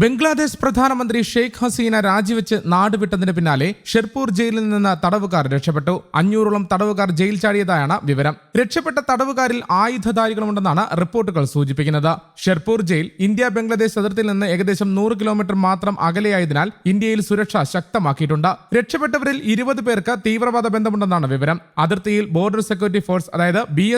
ബംഗ്ലാദേശ് പ്രധാനമന്ത്രി ഷെയ്ഖ് ഹസീന രാജിവെച്ച് നാടുവിട്ടതിന് പിന്നാലെ ഷെർപൂർ ജയിലിൽ നിന്ന് തടവുകാർ രക്ഷപ്പെട്ടു. അഞ്ഞൂറോളം തടവുകാർ ജയിൽ ചാടിയതായാണ് വിവരം. രക്ഷപ്പെട്ട തടവുകാരിൽ ആയുധധാരികളുണ്ടെന്നാണ് റിപ്പോർട്ടുകൾ സൂചിപ്പിക്കുന്നത്. ഷെർപൂർ ജയിൽ ഇന്ത്യ ബംഗ്ലാദേശ് അതിർത്തിയിൽ നിന്ന് ഏകദേശം നൂറ് കിലോമീറ്റർ മാത്രം അകലെയായതിനാൽ ഇന്ത്യയിൽ സുരക്ഷ ശക്തമാക്കിയിട്ടുണ്ട്. രക്ഷപ്പെട്ടവരിൽ ഇരുപത് പേർക്ക് തീവ്രവാദ ബന്ധമുണ്ടെന്നാണ് വിവരം. അതിർത്തിയിൽ ബോർഡർ സെക്യൂരിറ്റി ഫോഴ്സ് അതായത് ബി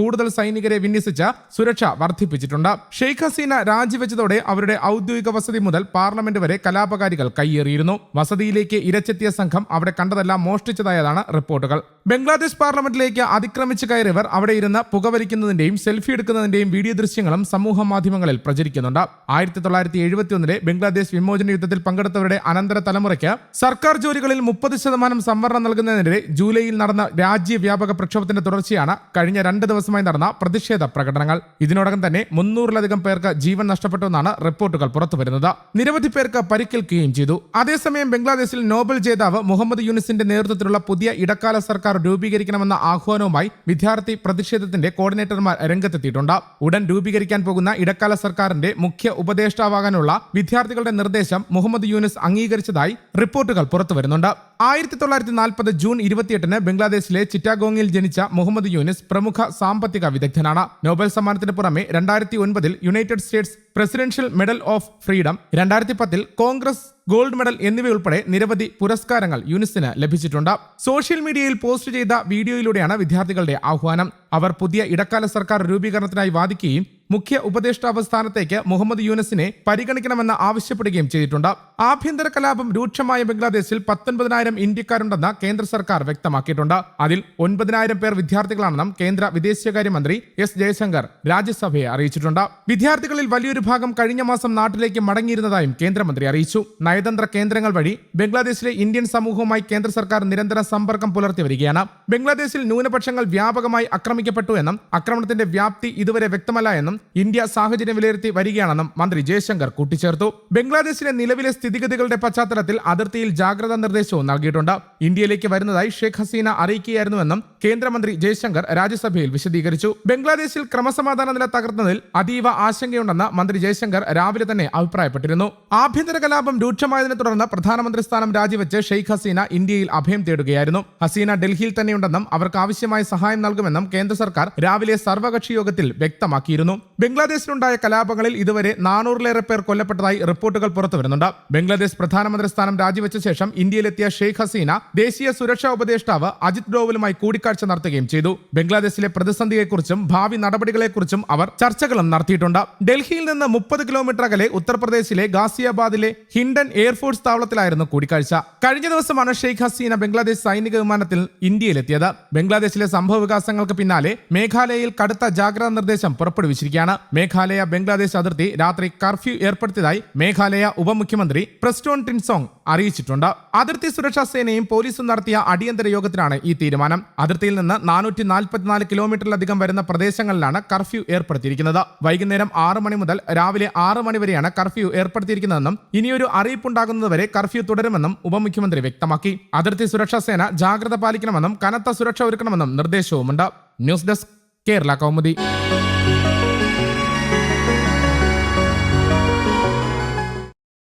കൂടുതൽ സൈനികരെ വിന്യസിച്ച് സുരക്ഷ വർദ്ധിപ്പിച്ചിട്ടുണ്ട്. ഷെയ്ഖ് ഹസീന രാജിവെച്ചതോടെ അവരുടെ ഔദ്യോഗിക വസതി മുതൽ പാർലമെന്റ് വരെ കലാപകാരികൾ കയ്യേറിയിരുന്നു. വസതിയിലേക്ക് ഇരച്ചെത്തിയ സംഘം അവിടെ കണ്ടതെല്ലാം മോഷ്ടിച്ചതായതാണ് റിപ്പോർട്ടുകൾ. ബംഗ്ലാദേശ് പാർലമെന്റിലേക്ക് അതിക്രമിച്ച് കയറിയവർ അവിടെ ഇരുന്ന് പുകവലിക്കുന്നതിന്റെയും സെൽഫി എടുക്കുന്നതിന്റെയും വീഡിയോ ദൃശ്യങ്ങളും സമൂഹ മാധ്യമങ്ങളിൽ പ്രചരിക്കുന്നുണ്ട്. ആയിരത്തി തൊള്ളായിരത്തി എഴുപത്തിയൊന്നിലെ ബംഗ്ലാദേശ് വിമോചന യുദ്ധത്തിൽ പങ്കെടുത്തവരുടെ അനന്തര തലമുറയ്ക്ക് സർക്കാർ ജോലികളിൽ മുപ്പത് ശതമാനം സംവരണം നൽകുന്നതിനെതിരെ ജൂലൈയിൽ നടന്ന രാജ്യവ്യാപക പ്രക്ഷോഭത്തിന്റെ തുടർച്ചയാണ് കഴിഞ്ഞ രണ്ട് ദിവസമായി നടന്ന പ്രതിഷേധ പ്രകടനങ്ങൾ. ഇതിനോടകം തന്നെ മുന്നൂറിലധികം പേർക്ക് ജീവൻ നഷ്ടപ്പെട്ടുവെന്നാണ് റിപ്പോർട്ടുകൾ പുറത്തുവരുന്നത്. നിരവധി പേർക്ക് പരിക്കേൽക്കുകയും ചെയ്തു. അതേസമയം ബംഗ്ലാദേശിൽ നോബൽ ജേതാവ് മുഹമ്മദ് യൂനിസിന്റെ നേതൃത്വത്തിലുള്ള പുതിയ ഇടക്കാല സർക്കാർ രൂപീകരിക്കണമെന്ന ആഹ്വാനവുമായി വിദ്യാർത്ഥി പ്രതിഷേധത്തിന്റെ കോർഡിനേറ്റർമാർ രംഗത്തെത്തിയിട്ടുണ്ട്. ഉടൻ രൂപീകരിക്കാൻ പോകുന്ന ഇടക്കാല സർക്കാരിന്റെ മുഖ്യ ഉപദേഷ്ടാവാകാനുള്ള വിദ്യാർത്ഥികളുടെ നിർദ്ദേശം മുഹമ്മദ് യൂനിസ് അംഗീകരിച്ചതായി റിപ്പോർട്ടുകൾ പുറത്തുവരുന്നുണ്ട്. ആയിരത്തി തൊള്ളായിരത്തി നാൽപ്പത് ജൂൺ ഇരുപത്തിയെട്ടിന് ബംഗ്ലാദേശിലെ ചിറ്റാഗോങ്ങിൽ ജനിച്ച മുഹമ്മദ് യൂനിസ് പ്രമുഖ സാമ്പത്തിക വിദഗ്ധനാണ്. നോബൽ സമ്മാനത്തിന് പുറമെ രണ്ടായിരത്തി ഒൻപതിൽ United States Presidential Medal of Freedom രണ്ടായിരത്തി പത്തിൽ കോൺഗ്രസ് ഗോൾഡ് മെഡൽ എന്നിവയുൾപ്പെടെ നിരവധി പുരസ്കാരങ്ങൾ യൂനിസിന് ലഭിച്ചിട്ടുണ്ട്. സോഷ്യൽ മീഡിയയിൽ പോസ്റ്റ് ചെയ്ത വീഡിയോയിലൂടെയാണ് വിദ്യാർത്ഥികളുടെ ആഹ്വാനം. അവർ പുതിയ ഇടക്കാല സർക്കാർ രൂപീകരണത്തിനായി വാദിക്കുകയും മുഖ്യ ഉപദേഷ്ടാവ് സ്ഥാനത്തേക്ക് മുഹമ്മദ് യൂനസിനെ പരിഗണിക്കണമെന്ന് ആവശ്യപ്പെടുകയും ചെയ്തിട്ടുണ്ട്. ആഭ്യന്തര കലാപം രൂക്ഷമായ ബംഗ്ലാദേശിൽ പത്തൊൻപതിനായിരം ഇന്ത്യക്കാരുണ്ടെന്ന് കേന്ദ്ര സർക്കാർ വ്യക്തമാക്കിയിട്ടുണ്ട്. അതിൽ ഒൻപതിനായിരം പേർ വിദ്യാർത്ഥികളാണെന്നും കേന്ദ്ര വിദേശകാര്യമന്ത്രി എസ് ജയശങ്കർ രാജ്യസഭയെ അറിയിച്ചിട്ടുണ്ട്. വിദ്യാർത്ഥികളിൽ വലിയൊരു ഭാഗം കഴിഞ്ഞ മാസം നാട്ടിലേക്ക് മടങ്ങിയിരുന്നതായും കേന്ദ്രമന്ത്രി അറിയിച്ചു. നയതന്ത്ര കേന്ദ്രങ്ങൾ വഴി ബംഗ്ലാദേശിലെ ഇന്ത്യൻ സമൂഹവുമായി കേന്ദ്ര സർക്കാർ നിരന്തര സമ്പർക്കം പുലർത്തി വരികയാണ്. ബംഗ്ലാദേശിൽ ന്യൂനപക്ഷങ്ങൾ വ്യാപകമായി ആക്രമിക്കപ്പെട്ടു എന്നും ആക്രമണത്തിന്റെ വ്യാപ്തി ഇതുവരെ വ്യക്തമല്ല എന്നും ഇന്ത്യ സാഹചര്യം വിലയിരുത്തി വരികയാണെന്നും മന്ത്രി ജയശങ്കർ കൂട്ടിച്ചേർത്തു. ബംഗ്ലാദേശിലെ നിലവിലെ സ്ഥിതിഗതികളുടെ പശ്ചാത്തലത്തിൽ അതിർത്തിയിൽ ജാഗ്രതാ നിർദ്ദേശവും നൽകിയിട്ടുണ്ട്. ഇന്ത്യയിലേക്ക് വരുന്നതായി ഷെയ്ഖ് ഹസീന അറിയിക്കുകയായിരുന്നുവെന്നും കേന്ദ്രമന്ത്രി ജയശങ്കർ രാജ്യസഭയിൽ വിശദീകരിച്ചു. ബംഗ്ലാദേശിൽ ക്രമസമാധാന നില തകർന്നതിൽ അതീവ ആശങ്കയുണ്ടെന്ന് മന്ത്രി ജയശങ്കർ രാവിലെ തന്നെ അഭിപ്രായപ്പെട്ടിരുന്നു. ആഭ്യന്തര കലാപം രൂക്ഷമായതിനെ തുടർന്ന് പ്രധാനമന്ത്രി സ്ഥാനം രാജിവെച്ച് ഷെയ്ഖ് ഹസീന ഇന്ത്യയിൽ അഭയം തേടുകയായിരുന്നു. ഹസീന ഡൽഹിയിൽ തന്നെയുണ്ടെന്നും അവർക്ക് ആവശ്യമായ സഹായം നൽകുമെന്നും കേന്ദ്ര സർക്കാർ രാവിലെ സർവകക്ഷി യോഗത്തിൽ വ്യക്തമാക്കിയിരുന്നു. ബംഗ്ലാദേശിലുണ്ടായ കലാപങ്ങളിൽ ഇതുവരെ നാനൂറിലേറെ പേർ കൊല്ലപ്പെട്ടതായി റിപ്പോർട്ടുകൾ പുറത്തുവരുന്നുണ്ട് ബംഗ്ലാദേശ് പ്രധാനമന്ത്രി സ്ഥാനം രാജിവെച്ച ശേഷം ഇന്ത്യയിലെത്തിയ ഷെയ്ഖ് ഹസീന ദേശീയ സുരക്ഷാ ഉപദേഷ്ടാവ് അജിത് ഡോവലുമായി കൂടിക്കാഴ്ച നടത്തുകയും ചെയ്തു. ബംഗ്ലാദേശിലെ പ്രതിസന്ധിയെക്കുറിച്ചും ഭാവി നടപടികളെക്കുറിച്ചും അവർ ചർച്ചകളും നടത്തിയിട്ടുണ്ട്. ഡൽഹിയിൽ നിന്ന് മുപ്പത് കിലോമീറ്റർ അകലെ ഉത്തർപ്രദേശിലെ ഗാസിയാബാദിലെ ഹിൻഡൻ എയർഫോഴ്സ് താവളത്തിലായിരുന്നു കൂടിക്കാഴ്ച. കഴിഞ്ഞ ദിവസമാണ് ഷെയ്ഖ് ഹസീന ബംഗ്ലാദേശ് സൈനിക വിമാനത്തിൽ ഇന്ത്യയിലെത്തിയത്. ബംഗ്ലാദേശിലെ സംഭവ പിന്നാലെ മേഘാലയയിൽ കടുത്ത ജാഗ്രതാ നിർദ്ദേശം പുറപ്പെടുവിച്ചിരിക്കുകയാണ്. മേഘാലയ ബംഗ്ലാദേശ് അതിർത്തി രാത്രി കർഫ്യൂ ഏർപ്പെടുത്തിയതായി മേഘാലയ ഉപമുഖ്യമന്ത്രി പ്രസ്റ്റോൺ ടിൻസോങ് അറിയിച്ചിട്ടുണ്ട്. അതിർത്തി സുരക്ഷാ സേനയും പോലീസും നടത്തിയ അടിയന്തര യോഗത്തിലാണ് ഈ തീരുമാനം. അതിർത്തിയിൽ നിന്ന് നാനൂറ്റി നാൽപ്പത്തിനാല് കിലോമീറ്ററിലധികം വരുന്ന പ്രദേശങ്ങളിലാണ് കർഫ്യൂ ഏർപ്പെടുത്തിയിരിക്കുന്നത്. വൈകുന്നേരം ആറ് മണി മുതൽ രാവിലെ ആറ് മണി വരെയാണ് കർഫ്യൂ ഏർപ്പെടുത്തിയിരിക്കുന്നതെന്നും ഇനിയൊരു അറിയിപ്പുണ്ടാകുന്നതുവരെ കർഫ്യൂ തുടരുമെന്നും ഉപമുഖ്യമന്ത്രി വ്യക്തമാക്കി. അതിർത്തി സുരക്ഷാ സേന ജാഗ്രത പാലിക്കണമെന്നും കനത്ത സുരക്ഷ ഒരുക്കണമെന്നും നിർദ്ദേശവുമുണ്ട്. News desk Kerala Kaumudi.